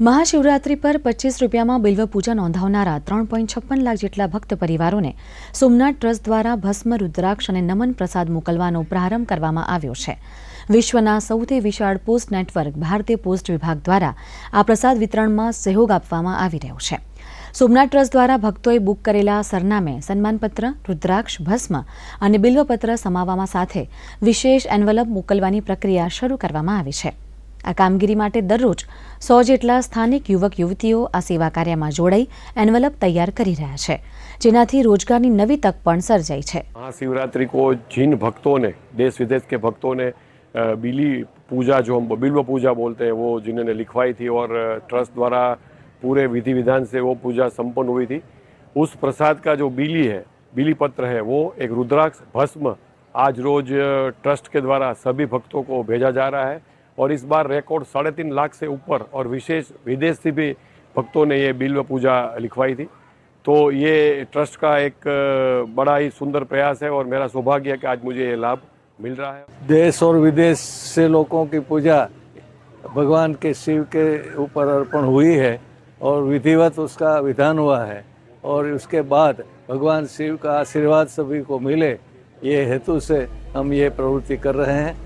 મહાશિવરાત્રી પર પચીસ રૂપિયામાં બિલ્વ પૂજા નોંધાવનારા ત્રણ પોઈન્ટ છપ્પન લાખ જેટલા ભક્ત પરિવારોને સોમનાથ ટ્રસ્ટ દ્વારા ભસ્મ, રુદ્રાક્ષ અને નમન પ્રસાદ મોકલવાનો પ્રારંભ કરવામાં આવ્યો છે. વિશ્વના સૌથી વિશાળ પોસ્ટ નેટવર્ક ભારતીય પોસ્ટ વિભાગ દ્વારા આ પ્રસાદ વિતરણમાં સહયોગ આપવામાં આવી રહ્યો છે. સોમનાથ ટ્રસ્ટ દ્વારા ભક્તોએ બુક કરેલા સરનામે સન્માનપત્ર, રુદ્રાક્ષ, ભસ્મ અને બિલ્વપત્ર સમાવવામાં સાથે વિશેષ એન્વલપ મોકલવાની પ્રક્રિયા શરૂ કરવામાં આવી છે. આ કામગીરી માટે દરરોજ સો જેટલા સ્થાનિક યુવક યુવતીઓ આ સેવા કાર્યમાં જોડાઈ એન્વલપ તૈયાર કરી રહ્યા છે જેનાથી રોજગારની નવી તક પણ સર્જાઈ છે महाशिवरात्रि को जिन भक्तों ने देश विदेश के भक्तों ने अ, बिली पूजा जो हम बिल्व पूजा बोलते हैं वो जिन्होंने लिखवाई थी और अ, ट्रस्ट द्वारा पूरे विधि विधान से वो पूजा संपन्न हुई थी उस प्रसाद का जो बिली है बिली पत्र है वो एक रुद्राक्ष भस्म आज रोज अ, ट्रस्ट के द्वारा सभी भक्तों को भेजा जा रहा है और इस बार रिकॉर्ड साढ़े तीन लाख से ऊपर और विशेष विदेश से भी भक्तों ने ये बिल्व पूजा लिखवाई थी। तो ये ट्रस्ट का एक बड़ा ही सुंदर प्रयास है और मेरा सौभाग्य है कि आज मुझे ये लाभ मिल रहा है। देश और विदेश से लोगों की पूजा भगवान के शिव के ऊपर अर्पण हुई है और विधिवत उसका विधान हुआ है और उसके बाद भगवान शिव का आशीर्वाद सभी को मिले। ये हेतु से हम ये प्रवृत्ति कर रहे हैं।